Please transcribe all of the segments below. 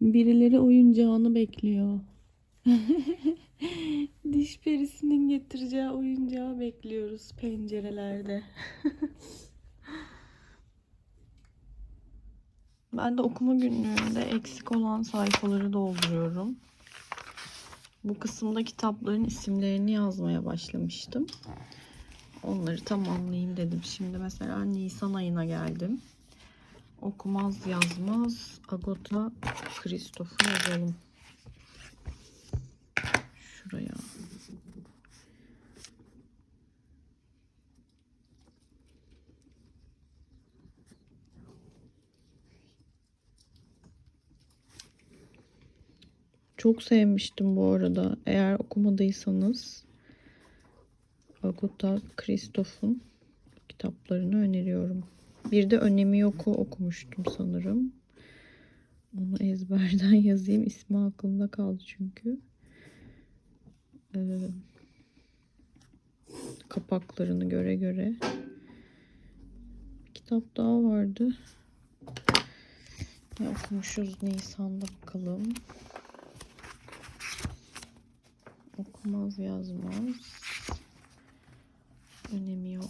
Birileri oyuncağını bekliyor. Diş perisinin getireceği oyuncağı bekliyoruz pencerelerde. ben de okuma günlüğünde eksik olan sayfaları dolduruyorum. Bu kısımda kitapların isimlerini yazmaya başlamıştım. Onları tamamlayayım dedim. Şimdi mesela Nisan ayına geldim. Okumaz yazmaz Agota Kristof'u yazalım. Şuraya. Çok sevmiştim bu arada. Eğer okumadıysanız Agota Kristof'un kitaplarını öneriyorum. Bir de Önemi Yok'u okumuştum sanırım. Onu ezberden yazayım. İsmi aklımda kaldı çünkü. Ee, kapaklarını göre göre. Bir kitap daha vardı. Ne okumuşuz Nisan'da bakalım. Okumaz yazmaz. Önemi yok.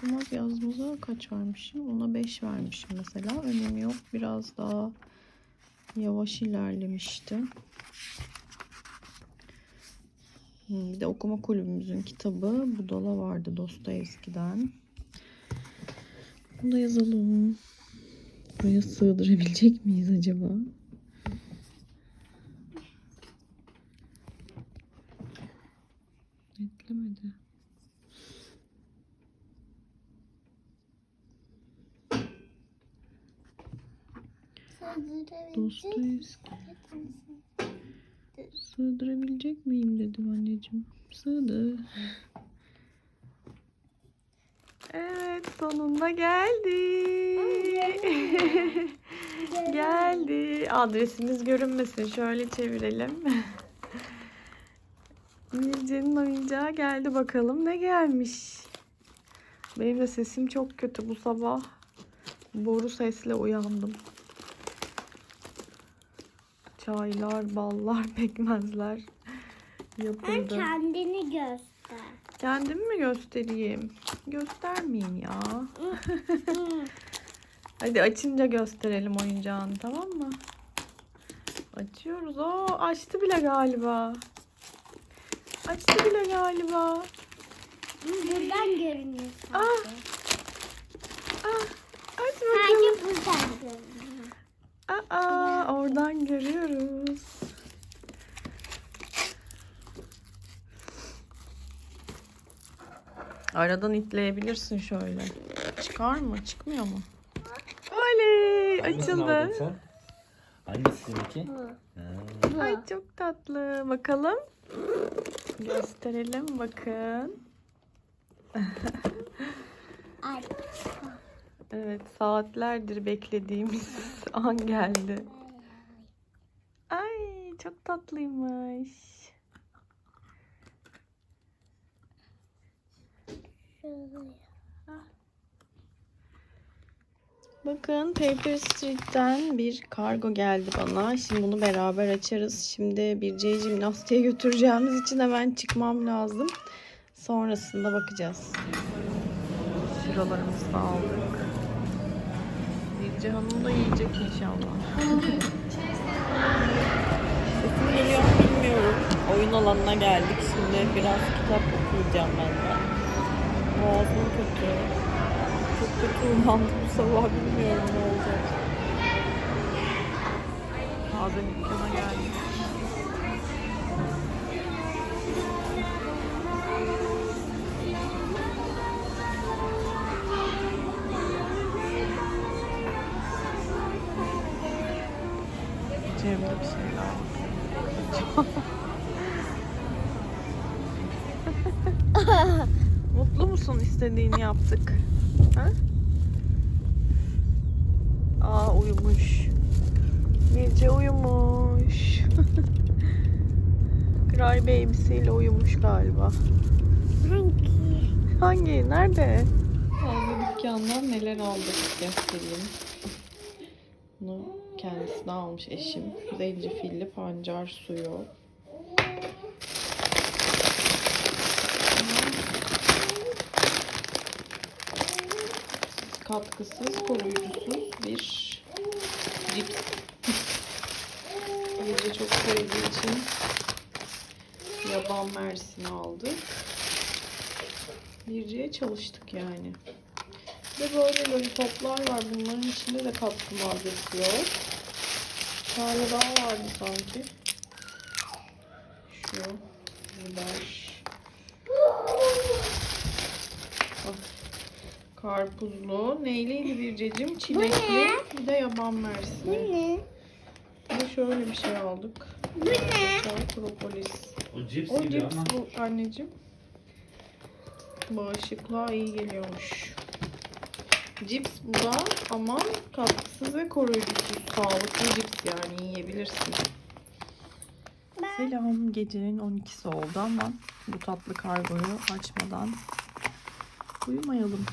Okumaz yazmaza kaç vermişim? Ona 5 vermişim mesela. Önemi yok. Biraz daha yavaş ilerlemişti. Hmm, Bir de okuma kulübümüzün kitabı Budala vardı Dostoyevski'den. Bunu da yazalım. Buraya sığdırabilecek miyiz acaba? Netlemedi. Dostoyevski. Sığdırabilecek miyim dedim anneciğim. Sığdı. Evet sonunda geldi. geldi. Adresimiz görünmesin. Şöyle çevirelim. Mirce'nin oyuncağı geldi bakalım ne gelmiş. Benim de sesim çok kötü bu sabah. Boru sesle uyandım. Çaylar, ballar, pekmezler yapıldı. kendini göster. Kendimi mi göstereyim? Göstermeyeyim ya. Hadi açınca gösterelim oyuncağını tamam mı? Açıyoruz. Oo açtı bile galiba. Açtı bile galiba. Buradan görünüyor Ah. Ah, aç bakalım. Sadece buradan görünüyor. Aa, oradan görüyoruz. Aradan itleyebilirsin şöyle. Çıkar mı? Çıkmıyor mu? Oley! Açıldı. sen? Hangisi seninki? Ha. Ay çok tatlı. Bakalım. Gösterelim bakın. Ay. Evet saatlerdir beklediğimiz an geldi. Ay çok tatlıymış. Bakın Paper Street'ten bir kargo geldi bana. Şimdi bunu beraber açarız. Şimdi bir C jimnastiğe götüreceğimiz için hemen çıkmam lazım. Sonrasında bakacağız. Şuralarımızı aldık. Bilge Hanım da yiyecek inşallah. Sesim geliyor bilmiyorum. Oyun alanına geldik. Şimdi biraz kitap okuyacağım ben de. Boğazım kötü. Çok kötü uyandım bu sabah bilmiyorum ne olacak. Bazen dükkana Cemre bir şeyler bakıyor. Mutlu musun istediğini yaptık? Ha? Aa uyumuş. Gece uyumuş. Cry Baby'siyle uyumuş galiba. Hangi? Hangi? Nerede? Abi dükkandan neler aldık göstereyim. Bunu kendisine almış eşim. Zencefilli pancar suyu. Katkısız, koruyucusuz bir cips. Gece çok sevdiği için yaban mersini aldık. Birciye çalıştık yani. De böyle lollipoplar var. Bunların içinde de katkı maddesi yok. Bir tane daha vardı sanki. Şu. Biber. Bak. Karpuzlu. Neyliydi bircecim? Çilekli. Bir de yaban mersini. Ne? Bir de şöyle bir şey aldık. Bu ne? Çay propolis. O cips O gibi cips ama bu anneciğim. Bağışıklığa iyi geliyormuş. Cips bu da ama katkısız ve koruyucusuz. Sağlıklı cips yani yiyebilirsin. Selam. Gecenin 12'si oldu ama bu tatlı kargoyu açmadan uyumayalım.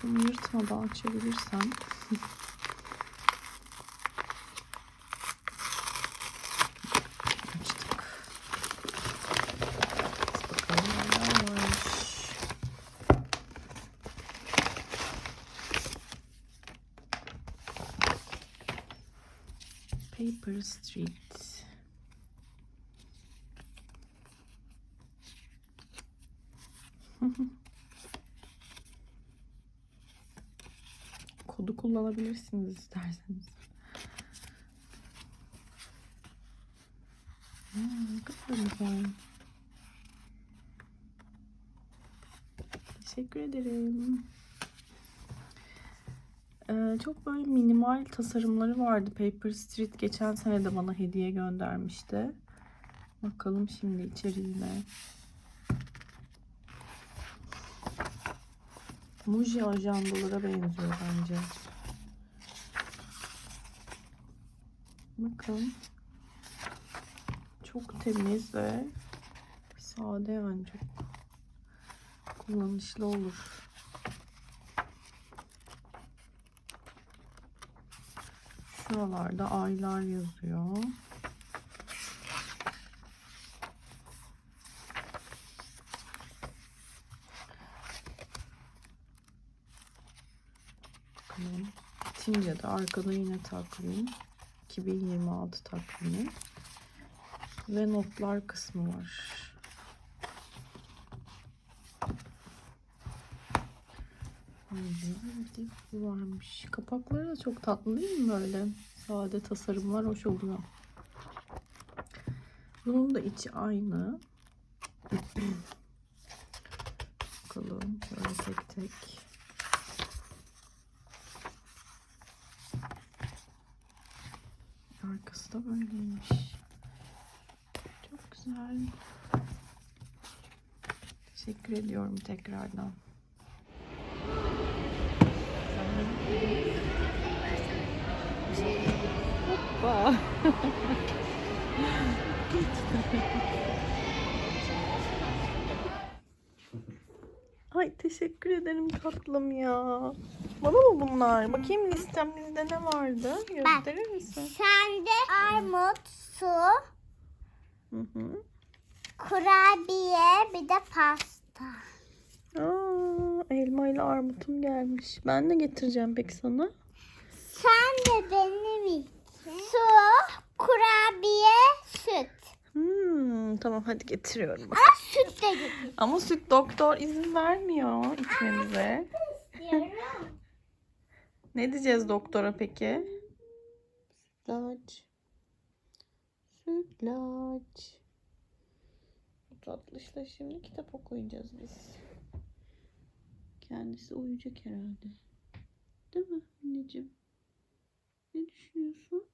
Şunu yırtmadan açabilirsem. Açtık. Bakalım neler varmış. Paper Street. Kodu kullanabilirsiniz isterseniz. Hmm, ne kadar. Teşekkür ederim. Ee, çok böyle minimal tasarımları vardı. Paper Street geçen sene de bana hediye göndermişti. Bakalım şimdi içeriğine. Muji ajandalara benziyor bence. Bakın. Çok temiz ve sade yani çok kullanışlı olur. Şuralarda aylar yazıyor. Bakalım. Bitince de arkada yine takvim. 2026 takvimi. Ve notlar kısmı var. Bir de varmış. Kapakları da çok tatlı değil mi böyle? Sade tasarımlar hoş oluyor. Bunun da içi aynı. Bakalım şöyle tek tek. Arkası da böyleymiş. Çok güzel. Teşekkür ediyorum tekrardan. Hoppa. Ay teşekkür ederim tatlım ya. Bana mı bunlar? Bakayım listemizde ne vardı? Gösterir misin? Sende armut, su, Hı hı. kurabiye, bir de pasta. Aa, elma ile armutum gelmiş. Ben de getireceğim peki sana. Sen de benim için. Su, kurabiye, süt. Hmm, tamam hadi getiriyorum. Ama süt de getir. Ama süt doktor izin vermiyor içmemize. Ne diyeceğiz doktora peki? Sütlaç. Sütlaç. Tatlışla şimdi kitap okuyacağız biz. Kendisi uyuyacak herhalde. Değil mi anneciğim? Ne düşünüyorsun?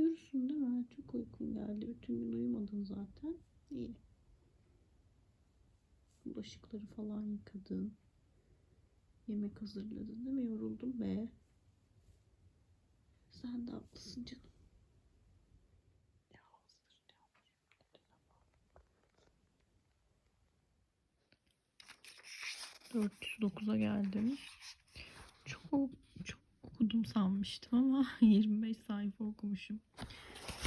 Uyursun değil mi? Çok uykun geldi. Bütün gün uyumadın zaten. İyi. Bulaşıkları falan yıkadın. Yemek hazırladın değil mi? Yoruldum be. Sen de haklısın canım. 409'a geldim. Çok çok okudum sanmıştım ama 25 sayfa okumuşum.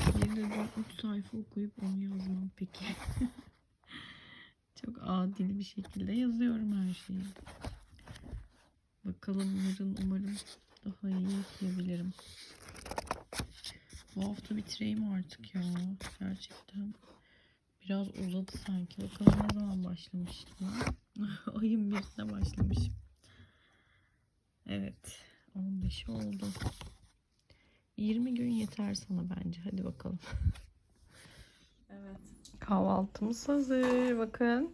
Bir de 3 sayfa okuyup onu yazmam peki. çok adil bir şekilde yazıyorum her şeyi. Bakalım yarın umarım daha iyi okuyabilirim. Bu hafta bitireyim artık ya. Gerçekten. Biraz uzadı sanki. Bakalım ne zaman başlamıştım. Ayın birinde başlamışım. Evet. 15 oldu. 20 gün yeter sana bence. Hadi bakalım. Evet. Kahvaltımız hazır. Bakın.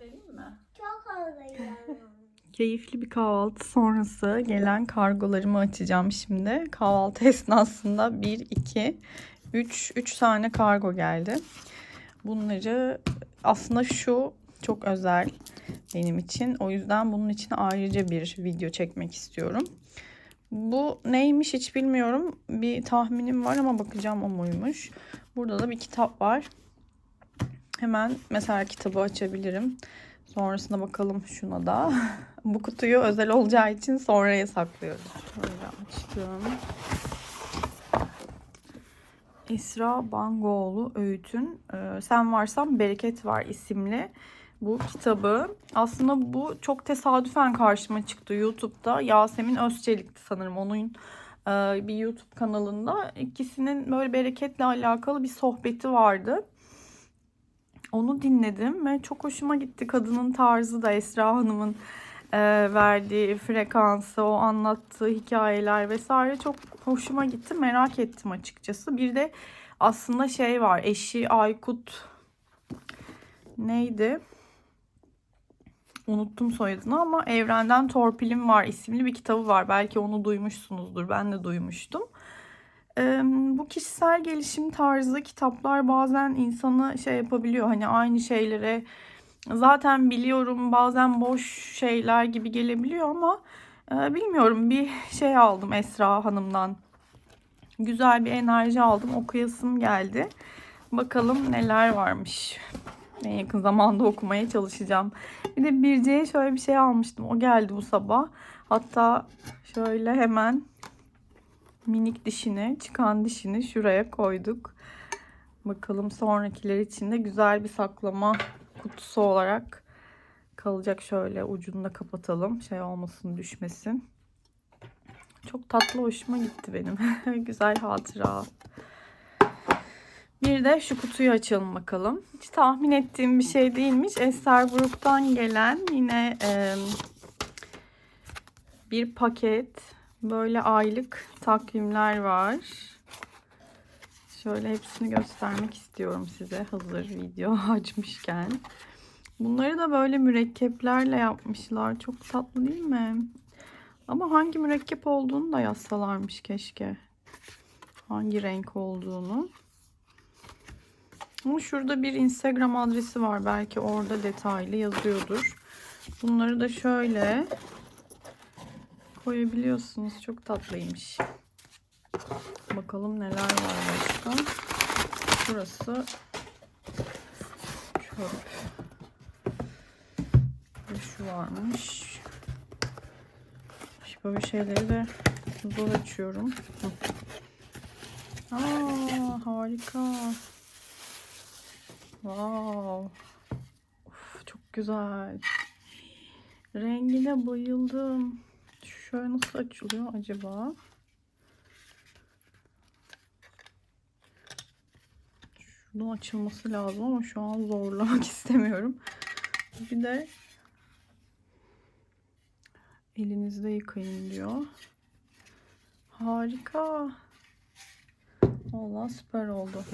Vereyim mi? Çok ağlıyorum. Keyifli bir kahvaltı sonrası gelen kargolarımı açacağım şimdi. Kahvaltı esnasında 1, 2, 3, 3 tane kargo geldi. Bunları aslında şu çok özel benim için. O yüzden bunun için ayrıca bir video çekmek istiyorum. Bu neymiş hiç bilmiyorum. Bir tahminim var ama bakacağım o muymuş. Burada da bir kitap var. Hemen mesela kitabı açabilirim. Sonrasında bakalım şuna da. Bu kutuyu özel olacağı için sonraya saklıyoruz. Şöyle açtım. Esra Bangoğlu Öğüt'ün e, Sen Varsan Bereket Var isimli bu kitabı. Aslında bu çok tesadüfen karşıma çıktı YouTube'da. Yasemin Özçelik'ti sanırım onun e, bir YouTube kanalında. İkisinin böyle bereketle alakalı bir sohbeti vardı. Onu dinledim ve çok hoşuma gitti. Kadının tarzı da Esra Hanım'ın e, verdiği frekansı, o anlattığı hikayeler vesaire çok hoşuma gitti. Merak ettim açıkçası. Bir de aslında şey var. Eşi Aykut neydi? Unuttum soyadını ama Evrenden Torpilim Var isimli bir kitabı var. Belki onu duymuşsunuzdur. Ben de duymuştum. Ee, bu kişisel gelişim tarzı kitaplar bazen insanı şey yapabiliyor. Hani aynı şeylere zaten biliyorum bazen boş şeyler gibi gelebiliyor ama e, bilmiyorum bir şey aldım Esra Hanım'dan. Güzel bir enerji aldım. Okuyasım geldi. Bakalım neler varmış. En yakın zamanda okumaya çalışacağım. Bir de Birce'ye şöyle bir şey almıştım. O geldi bu sabah. Hatta şöyle hemen minik dişini, çıkan dişini şuraya koyduk. Bakalım sonrakiler için de güzel bir saklama kutusu olarak kalacak. Şöyle ucunu da kapatalım. Şey olmasın, düşmesin. Çok tatlı, hoşuma gitti benim. güzel hatıra. Bir de şu kutuyu açalım bakalım. Hiç tahmin ettiğim bir şey değilmiş. Ester Grup'tan gelen yine e, bir paket. Böyle aylık takvimler var. Şöyle hepsini göstermek istiyorum size hazır video açmışken. Bunları da böyle mürekkeplerle yapmışlar. Çok tatlı değil mi? Ama hangi mürekkep olduğunu da yazsalarmış keşke. Hangi renk olduğunu. Ama şurada bir Instagram adresi var. Belki orada detaylı yazıyordur. Bunları da şöyle koyabiliyorsunuz. Çok tatlıymış. Bakalım neler var başka. Burası çöp. Burada şu varmış. Böyle şeyleri de zor açıyorum. Aa, harika. Wow. Of, çok güzel. Rengine bayıldım. Şöyle nasıl açılıyor acaba? Şuradan açılması lazım ama şu an zorlamak istemiyorum. Bir de elinizde yıkayın diyor. Harika. Valla süper oldu.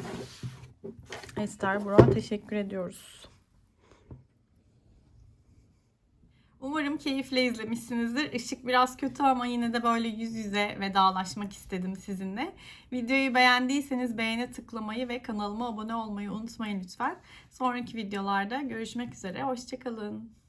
Ester Burak'a teşekkür ediyoruz. Umarım keyifle izlemişsinizdir. Işık biraz kötü ama yine de böyle yüz yüze vedalaşmak istedim sizinle. Videoyu beğendiyseniz beğene tıklamayı ve kanalıma abone olmayı unutmayın lütfen. Sonraki videolarda görüşmek üzere. Hoşçakalın.